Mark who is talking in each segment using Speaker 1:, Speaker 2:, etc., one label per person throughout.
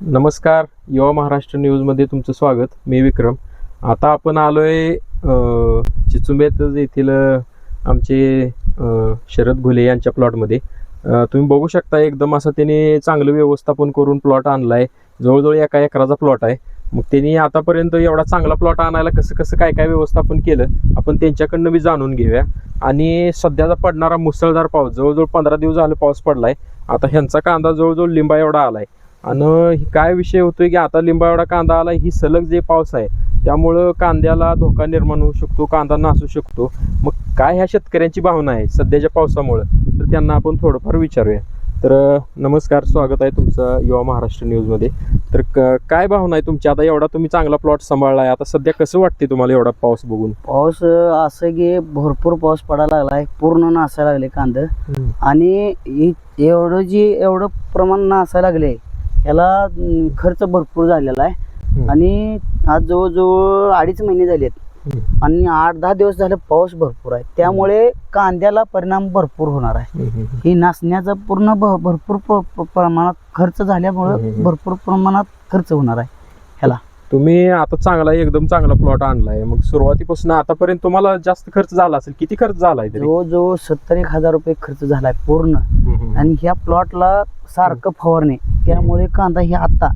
Speaker 1: नमस्कार युवा महाराष्ट्र न्यूजमध्ये तुमचं स्वागत. मी विक्रम. आता आपण आलो आहे चिचुंबेतच येथील आमचे शरद घुले यांच्या प्लॉटमध्ये. तुम्ही बघू शकता एकदम असं त्यांनी चांगलं व्यवस्थापन करून प्लॉट आणला आहे जवळजवळ एका एकराचा प्लॉट आहे. मग त्यांनी आतापर्यंत एवढा चांगला प्लॉट आणायला कसं कसं काय काय व्यवस्थापन केलं आपण त्यांच्याकडनं बी जाणून घेऊया. आणि सध्याचा पडणारा मुसळधार पाऊस जवळजवळ पंधरा दिवस झाले पाऊस पडला आहे आता ह्यांचा कांदा जवळजवळ लिंबा एवढा आला आहे आणि ही काय विषय होतोय की आता लिंबा एवढा कांदा आला ही सलग जे पाऊस आहे त्यामुळं कांद्याला धोका निर्माण होऊ शकतो कांदा नासू शकतो. मग काय ह्या शेतकऱ्यांची भावना आहे सध्याच्या पावसामुळं? तर त्यांना आपण थोडंफार विचारूया. तर नमस्कार स्वागत आहे तुमचं युवा महाराष्ट्र न्यूजमध्ये. तर क- काय भावना आहे तुमची? आता एवढा तुम्ही चांगला प्लॉट सांभाळलाय आता सध्या कसं वाटते तुम्हाला एवढा पाऊस बघून?
Speaker 2: पाऊस असं की भरपूर पाऊस पडायला लागलाय पूर्ण नासायला लागले कांद. आणि एवढं जी एवढं प्रमाण नासायला लागले याला खर्च भरपूर झालेला आहे. आणि आज जवळजवळ अडीच महिने झालेत.
Speaker 1: हम्म.
Speaker 2: आणि आठ दहा दिवस झाले पाऊस भरपूर आहे. त्यामुळे कांद्याला परिणाम भरपूर होणार आहे. ही नाचण्याचा पूर्ण भ- भरपूर प्र- प्र- प्रमाणात खर्च झाल्यामुळे. भरपूर प्रमाणात खर्च होणार आहे. ह्याला.
Speaker 1: तुम्ही आता चांगला एकदम चांगला प्लॉट आणलाय. मग सुरुवातीपासून आतापर्यंत तुम्हाला जास्त खर्च झाला असेल किती खर्च झालाय
Speaker 2: जवळजवळ सत्तर एक हजार रुपये खर्च झालाय पूर्ण. आणि ह्या प्लॉटला सारखं फवारणे. त्यामुळे कांदा ही आता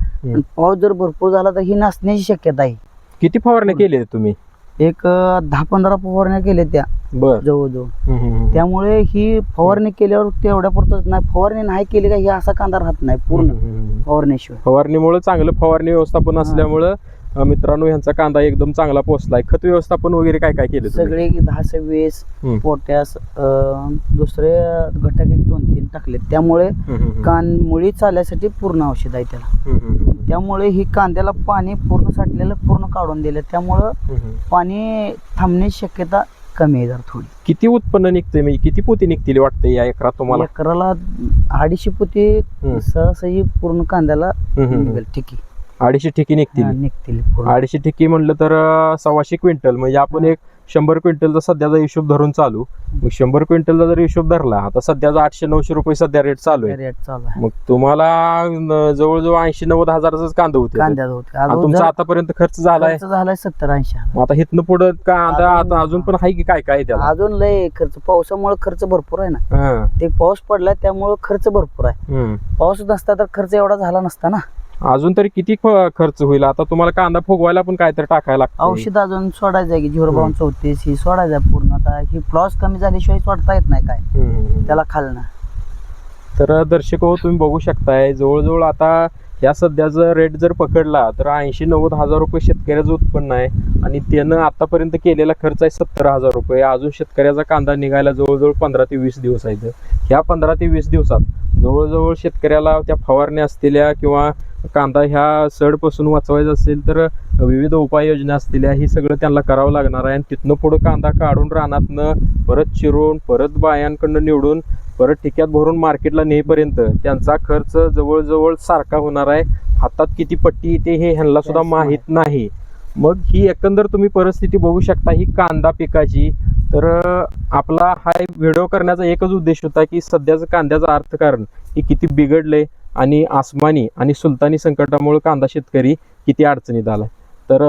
Speaker 2: पाऊस जर भरपूर झाला तर ही नसण्याची शक्यता आहे.
Speaker 1: किती फवारण्या केल्या तुम्ही?
Speaker 2: एक अं, दहा पंधरा फवारण्या केल्या त्या.
Speaker 1: बर.
Speaker 2: जवळजवळ.
Speaker 1: हम्म, हम्म, हम्म.
Speaker 2: त्यामुळे ही फवारणी केल्यावर तेवढ्या पुरतच नाही. फवारणी नाही केली का ही असा कांदा राहत नाही पूर्ण
Speaker 1: हम्म, हम्म, हम्म.
Speaker 2: फवारण्याशिवाय
Speaker 1: फवारणीमुळे चांगलं फवारणी व्यवस्थापन. असल्यामुळं अं, मित्रांनो ह्यांचा कांदा एकदम चांगला पोचलाय खत व्यवस्थापन वगैरे काय काय केलं तुम्ही?
Speaker 2: सगळे दहा सव्वीस
Speaker 1: हम्म.
Speaker 2: पोटॅस अं, दुसरे घटक एक दोन तीन टाकले त्यामुळे
Speaker 1: हम्म, हम्म, हम्म.
Speaker 2: कान मुळी चालण्यासाठी पूर्ण औषध आहे त्याला
Speaker 1: हम्म, हम्म, हम्म.
Speaker 2: त्यामुळे ही कांद्याला पाणी पूर्ण साठलेलं पूर्ण काढून दिलं त्यामुळं
Speaker 1: हम्म, हम्म.
Speaker 2: पाणी थांबण्याची शक्यता कमी आहे जरा थोडी
Speaker 1: किती उत्पन्न निघते म्हणजे किती पोती निघतील वाटते या एकरात तुम्हाला
Speaker 2: एकराला अडीचशे पोती
Speaker 1: हम्म.
Speaker 2: सहसही पूर्ण कांद्याला
Speaker 1: हम्म, हम्म, हम्म.
Speaker 2: निघेल ठिकी
Speaker 1: अडीचशे ठिकी निघतील.
Speaker 2: निघतील पूर्ण.
Speaker 1: अडीचशे ठिकी म्हणलं तर अं, सव्वाशे क्विंटल. म्हणजे आपण. एक शंभर क्विंटलचा सध्याचा हिशोब धरून चालू. मग शंभर क्विंटलचा जर हिशोब धरला आता सध्याचा आठशे नऊशे रुपये सध्या रेट चालू आहे.
Speaker 2: रेट चालू आहे.
Speaker 1: मग तुम्हाला न- जवळजवळ ऐंशी नव्वद हजाराचाच कांदा होते.
Speaker 2: अजून
Speaker 1: तुमचा
Speaker 2: जर
Speaker 1: आतापर्यंत खर्च झालाय
Speaker 2: खर्च झालाय सत्तर ऐंशी
Speaker 1: मग आता इथनं पुढं कांदा
Speaker 2: अजून-
Speaker 1: आता अजून पण आहे की काय काय त्याला?
Speaker 2: अजून लय खर्च. पावसामुळे खर्च भरपूर आहे ना.
Speaker 1: हा.
Speaker 2: ते पाऊस पडलाय त्यामुळे खर्च भरपूर आहे.
Speaker 1: हम्म.
Speaker 2: पाऊस नसता तर खर्च एवढा झाला नसता ना.
Speaker 1: अजून तरी किती ख- खर्च होईल? आता तुम्हाला कांदा फुगवायला पण काहीतरी टाकायला लागतं
Speaker 2: औषध अजून सोडायचं आहे की झिरो बावन चौतीस ही सोडायचं आहे पूर्ण. आता ही फ्लॉस कमी झाल्याशिवाय सोडता येत नाही काय. त्याला खालनं
Speaker 1: तर दर्शक हो तुम्ही बघू शकताय जवळजवळ आता या सध्याचा रेट जर पकडला तर ऐंशी नव्वद हजार रुपये शेतकऱ्याचं उत्पन्न आहे. आणि त्यानं आतापर्यंत केलेला खर्च आहे सत्तर हजार रुपये. अजून शेतकऱ्याचा कांदा निघायला जवळजवळ पंधरा ते वीस दिवस आहेत. ह्या पंधरा ते वीस दिवसात जवळजवळ शेतकऱ्याला त्या फवारण्या असलेल्या किंवा कांदा ह्या सडपासून वाचवायचा असेल तर विविध उपाययोजना असलेल्या ही सगळं त्यांना करावं लागणार आहे. आणि तिथनं पुढं कांदा काढून रानातनं परत चिरून परत बायांकडनं निवडून परत टिक्यात भरून मार्केटला नेईपर्यंत त्यांचा खर्च जवळजवळ सारखा होणार आहे. हातात किती पट्टी येते हे ह्यांना सुद्धा माहीत नाही. मग ही एकंदर तुम्ही परिस्थिती बघू शकता ही कांदा पिकाची. तर आपला हा एक व्हिडिओ करण्याचा एकच उद्देश होता की सध्याचं कांद्याचं अर्थकारण हे किती बिघडलंय. आणि आसमानी आणि सुलतानी संकटामुळे कांदा शेतकरी किती अडचणीत आला तर